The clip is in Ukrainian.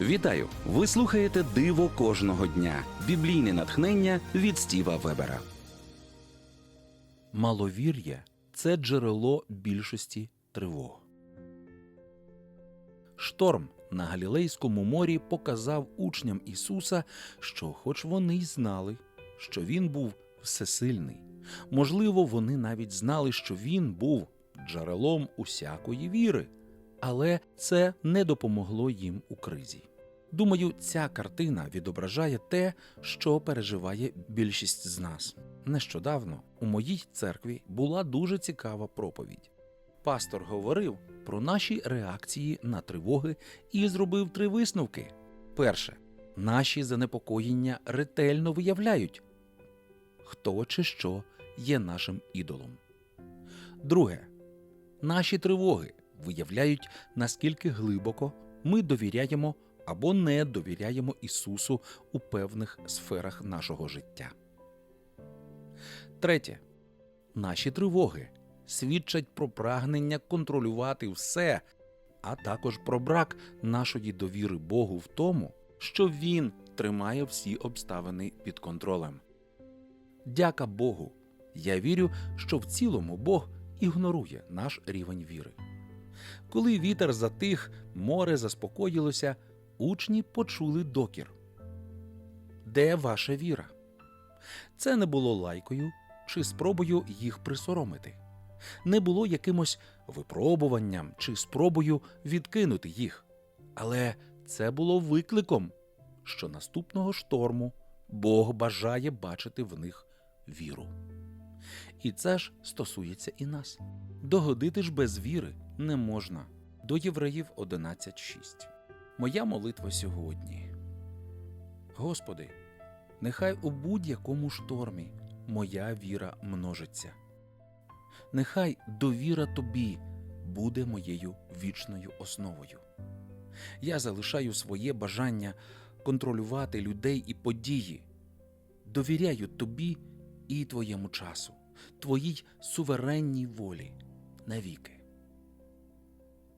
Вітаю! Ви слухаєте Диво кожного дня. Біблійне натхнення від Стіва Вебера. Маловір'я це джерело більшості тривог. Шторм на Галілейському морі показав учням Ісуса, що, хоч вони й знали, що Він був всесильний, можливо, вони навіть знали, що Він був джерелом усякої віри, але це не допомогло їм у кризі. Думаю, ця картина відображає те, що переживає більшість з нас. Нещодавно у моїй церкві була дуже цікава проповідь. Пастор говорив про наші реакції на тривоги і зробив три висновки. Перше, наші занепокоєння ретельно виявляють, хто чи що є нашим ідолом. Друге, наші тривоги виявляють, наскільки глибоко ми довіряємо або не довіряємо Ісусу у певних сферах нашого життя. Третє. Наші тривоги свідчать про прагнення контролювати все, а також про брак нашої довіри Богу в тому, що Він тримає всі обставини під контролем. Дяка Богу! Я вірю, що в цілому Бог ігнорує наш рівень віри. Коли вітер затих, море заспокоїлося, учні почули докір. Де ваша віра? Це не було лайкою чи спробою їх присоромити, не було якимось випробуванням чи спробою відкинути їх. Але це було викликом, що наступного шторму Бог бажає бачити в них віру. І це ж стосується і нас. Догодити ж без віри не можна. До Євреїв 11.6. Моя молитва сьогодні. Господи, нехай у будь-якому штормі моя віра множиться. Нехай довіра Тобі буде моєю вічною основою. Я залишаю своє бажання контролювати людей і події, довіряю Тобі і Твоєму часу, Твоїй суверенній волі навіки.